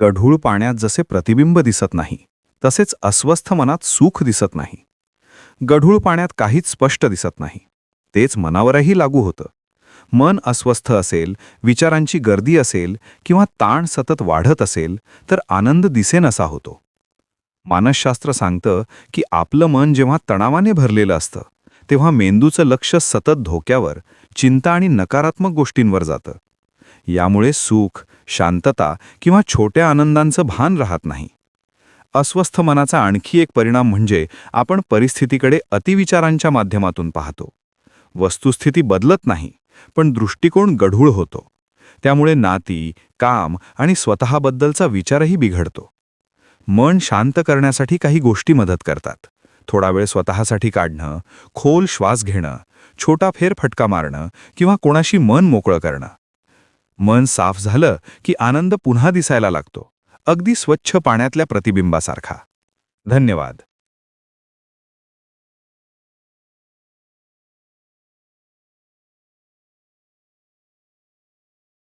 गढूळ पाण्यात जसे प्रतिबिंब दिसत नाही तसेच अस्वस्थ मनात सुख दिसत नाही. गढूळ पाण्यात काहीच स्पष्ट दिसत नाही. तेच मनावरही लागू होतं. मन अस्वस्थ असेल विचारांची गर्दी असेल किंवा ताण सतत वाढत असेल तर आनंद दिसेनसा होतो. मानसशास्त्र सांगतं की आपलं मन जेव्हा तणावाने भरलेलं असतं तेव्हा मेंदूचं लक्ष सतत धोक्यावर चिंता आणि नकारात्मक गोष्टींवर जातं. यामुळे सुख शांतता किंवा छोट्या आनंदांचं भान राहत नाही. अस्वस्थ मनाचा आणखी एक परिणाम म्हणजे आपण परिस्थितीकडे अतिविचारांच्या माध्यमातून पाहतो. वस्तुस्थिती बदलत नाही पण दृष्टिकोन गढूळ होतो. त्यामुळे नाती काम आणि स्वतःबद्दलचा विचारही बिघडतो. मन शांत करण्यासाठी काही गोष्टी मदत करतात. थोडा वेळ स्वतःसाठी काढणं खोल श्वास घेणं छोटा फेरफटका मारणं किंवा कोणाशी मन मोकळं करणं. मन साफ झालं की आनंद पुन्हा दिसायला लागतो. अगदी स्वच्छ पाण्यातल्या प्रतिबिंबासारखा. धन्यवाद.